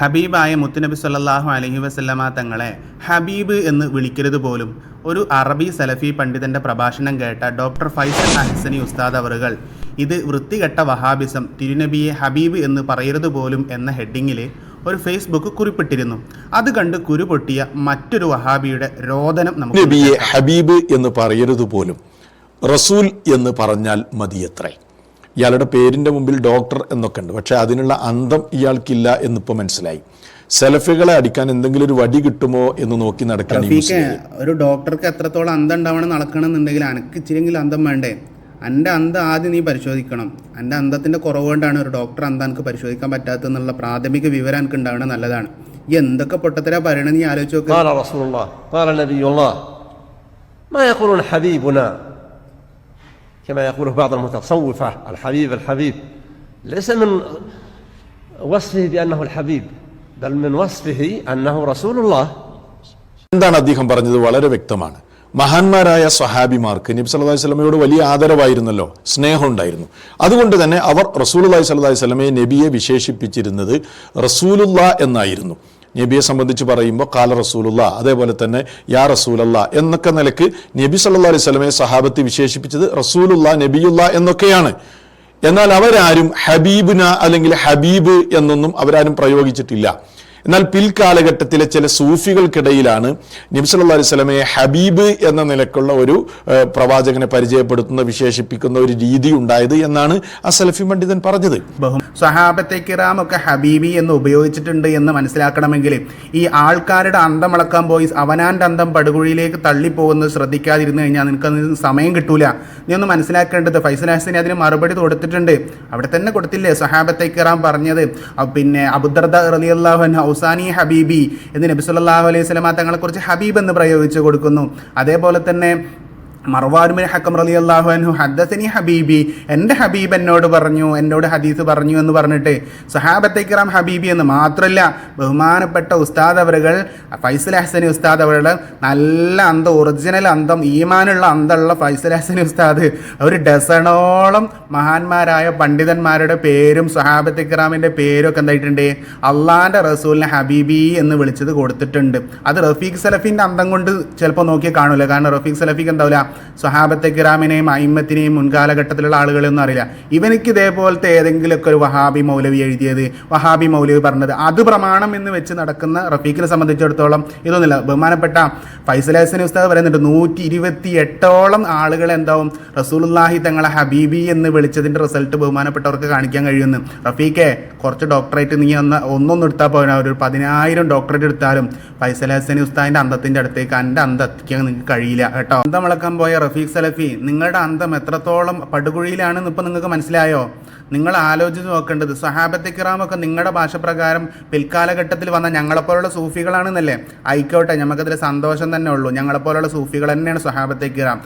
ഹബീബായ മുത്തുനബി സല്ലാഹു അലഹി വസ്ലമ തങ്ങളെ ഹബീബ് എന്ന് വിളിക്കരുത് പോലും. ഒരു അറബി സലഫി പണ്ഡിതന്റെ പ്രഭാഷണം കേട്ട ഡോക്ടർ ഫൈസൽ അഹ്സനി ഉസ്താദ് അവറുകൾ ഇത് വൃത്തികെട്ട വഹാബിസം തിരുനബിയെ ഹബീബ് എന്ന് പറയരുത് പോലും എന്ന ഹെഡിങ്ങിൽ ഒരു ഫേസ്ബുക്ക് കുറിപ്പിട്ടിരുന്നു. അത് കണ്ട് കുരുപൊട്ടിയ മറ്റൊരു വഹാബിയുടെ രോദനം നമുക്ക് ഹബീബ് എന്ന് പറയരുത് പോലും. റസൂൽ എന്ന് പറഞ്ഞാൽ മതിയത്രേ. ഇയാളുടെ പേരിന്റെ മുമ്പിൽ ഡോക്ടർ എന്നൊക്കെ ഉണ്ട്. പക്ഷേ അതിനുള്ള അന്തം ഇയാൾക്കില്ല എന്നിപ്പോൾ മനസ്സിലായി. സെലഫികളെ അടിക്കാൻ എന്തെങ്കിലും ഒരു വടി കിട്ടുമോ എന്ന് നോക്കി നടക്കാൻ ഒരു ഡോക്ടർക്ക് എത്രത്തോളം അന്തം ഉണ്ടാവണം നടക്കണമെന്നുണ്ടെങ്കിൽ അനക്ക് ഇച്ചിരിയെങ്കിലും അന്തം വേണ്ടേ? എന്റെ അന്തം ആദ്യം നീ പരിശോധിക്കണം. എന്റെ അന്തത്തിന്റെ കുറവ് കൊണ്ടാണ് ഒരു ഡോക്ടർ അന്തം എനിക്ക് പരിശോധിക്കാൻ പറ്റാത്തതെന്നുള്ള പ്രാഥമിക വിവരം എനിക്ക് ഉണ്ടാവണം നല്ലതാണ്. ഈ എന്തൊക്കെ പൊട്ടത്തരാ പറയണത് നീ ആലോചിച്ച് നോക്ക്. كما يقوله بعض المتصوفة الحبيب الحبيب ليس من وصفه بأنه الحبيب بل من وصفه أنه رسول الله എന്താണ് അദ്ദേഹം പറഞ്ഞത് വളരെ വ്യക്തമാണ് മഹാന്മാരായ സ്വഹാബിമാർക്ക് നബി സല്ലല്ലാഹു അലൈഹി വസല്ലമയോട് വലിയ ആദരവായിരുന്നല്ലോ സ്നേഹം ഉണ്ടായിരുന്നു അതുകൊണ്ട് തന്നെ അവർ റസൂലുള്ളാഹി സ്വല്ലല്ലാഹി അലൈഹി വസല്ലമയെ നബിയെ വിശേഷിപ്പിച്ചിരുന്നത് റസൂലുല്ലാ എന്നായിരുന്നു നബിയെ സംബന്ധിച്ച് പറയുമ്പോൾ കാല റസൂലുള്ള അതേപോലെ തന്നെ യാ റസൂലല്ല എന്നൊക്കെ നിലയ്ക്ക് നബി സല്ലല്ലാഹു അലൈഹി സ്വലമെ സഹാബത്ത് വിശേഷിപ്പിച്ചത് റസൂലുള്ള നബിയുള്ള എന്നൊക്കെയാണ്. എന്നാൽ അവരാരും ഹബീബിന അല്ലെങ്കിൽ ഹബീബ് എന്നൊന്നും അവരാരും പ്രയോഗിച്ചിട്ടില്ല. എന്നാൽ പിൽക്കാലഘട്ടത്തിലെ ചില സൂഫികൾക്കിടയിലാണ് നബ്സല്ലാ അലൈഹി സ്വലമയെ ഹബീബ് എന്ന നിലക്കുള്ള ഒരു പ്രവാചകനെ പരിചയപ്പെടുത്തുന്ന വിശേഷിപ്പിക്കുന്ന ഒരു രീതി ഉണ്ടായത് എന്നാണ് ആ സലഫി പണ്ഡിതൻ പറഞ്ഞത്. സഹാബത്തെ കിറാമൊക്കെ ഹബീബി എന്ന് ഉപയോഗിച്ചിട്ടുണ്ട് എന്ന് മനസ്സിലാക്കണമെങ്കിൽ ഈ ആൾക്കാരുടെ അന്തം അളക്കാൻ പോയി അവനാന്റെ അന്തം പടുകുഴിയിലേക്ക് തള്ളിപ്പോകുന്നത് ശ്രദ്ധിക്കാതിരുന്നു കഴിഞ്ഞാൽ നിനക്കതിന് സമയം കിട്ടൂല. നീ ഒന്ന് മനസ്സിലാക്കേണ്ടത് ഫൈസൽ ഹസനി അതിന് മറുപടി കൊടുത്തിട്ടുണ്ട്. അവിടെ തന്നെ കൊടുത്തില്ലേ സഹാബത്തെ കിറാം പറഞ്ഞത്? പിന്നെ അബുദർദ റലിയല്ലാഹു ഹൗസാനി ഹബീബി. എന്ന് നബി അലൈഹി സ്വലമ തങ്ങളെക്കുറിച്ച് ഹബീബ് എന്ന് പ്രയോഗിച്ച് കൊടുക്കുന്നു. അതേപോലെ തന്നെ മർവാനുമിൻ ഹക്കം റലി അള്ളാഹു അൻഹു ഹദ്ദസനി ഹബീബി. എന്റെ ഹബീബ് എന്നോട് പറഞ്ഞു എന്നോട് ഹദീസ് പറഞ്ഞു എന്ന് പറഞ്ഞിട്ട് സഹാബത്തെ കിറാം ഹബീബി എന്ന് മാത്രമല്ല ബഹുമാനപ്പെട്ട ഉസ്താദ് അവരുകൾ ഫൈസൽ ഹസനി ഉസ്താദ് അവരുടെ നല്ല അന്തം ഒറിജിനൽ അന്തം ഈമാനുള്ള അന്തമുള്ള ഫൈസൽ ഹസനി ഉസ്താദ്. ഒരു ഡസണോളം മഹാന്മാരായ പണ്ഡിതന്മാരുടെ പേരും സഹാബത്തെ കിറാമിന്റെ പേരും ഒക്കെ എന്തായിട്ടുണ്ട്? അള്ളാന്റെ റസൂലിനെ ഹബീബി എന്ന് വിളിച്ചത് കൊടുത്തിട്ടുണ്ട്. അത് റഫീഖ് സലഫിന്റെ അന്തം കൊണ്ട് ചിലപ്പോൾ നോക്കി കാണൂല. കാരണം റഫീഖ് സലഫിക്ക് എന്താവില്ല സ്വഹാബത്തെ കിറാമിനെയും അയിമത്തിനെയും മുൻകാലഘട്ടത്തിലുള്ള ആളുകളെയൊന്നും അറിയില്ല. ഇവനിക്ക് ഇതേപോലത്തെ ഏതെങ്കിലുമൊക്കെ ഒരു വഹാബി മൗലവി എഴുതിയത് വഹാബി മൗലവി പറഞ്ഞത് അത് പ്രമാണം എന്ന് വെച്ച് നടക്കുന്ന റഫീഖിനെ സംബന്ധിച്ചിടത്തോളം ഇതൊന്നുമില്ല. ബഹുമാനപ്പെട്ട ഫൈസൽ ഹസൻ ഉസ്താദ് പറയുന്നുണ്ട് നൂറ്റി ഇരുപത്തി എട്ടോളം ആളുകൾ എന്താവും? റസൂലുല്ലാഹി തങ്ങളെ ഹബീബി എന്ന് വിളിച്ചതിന്റെ റിസൾട്ട് ബഹുമാനപ്പെട്ടവർക്ക് കാണിക്കാൻ കഴിയുമെന്ന്. റഫീഖെ കുറച്ച് ഡോക്ടറേറ്റ് നീ ഒന്ന് ഒന്നൊന്നും എടുത്താൽ പോരാ. ഒരു പതിനായിരം ഡോക്ടറേറ്റ് എടുത്താലും ഫൈസൽ ഹസനി ഉസ്താദിന്റെ അന്തത്തിന്റെ അടുത്തേക്ക് എന്റെ അന്തത്തിക്കാൻ നിങ്ങൾക്ക് കഴിയില്ല. കേട്ടോ? അന്തം പോയ റഫീഖ് സലഫി നിങ്ങളുടെ അന്തം എത്രത്തോളം പടുകുഴിയിലാണെന്ന് ഇപ്പം നിങ്ങൾക്ക് മനസ്സിലായോ? നിങ്ങൾ ആലോചിച്ച് നോക്കേണ്ടത് സഹാബത്തെ കിറാമൊക്കെ നിങ്ങളുടെ ഭാഷ പ്രകാരം പിൽക്കാലഘട്ടത്തിൽ വന്ന ഞങ്ങളെപ്പോലുള്ള സൂഫികളാണെന്നല്ലേ? ആയിക്കോട്ടെ ഞമ്മക്കതിൽ സന്തോഷം തന്നെ ഉള്ളൂ. ഞങ്ങളെപ്പോലുള്ള സൂഫികൾ തന്നെയാണ് സഹാബത്തെ കിറാം.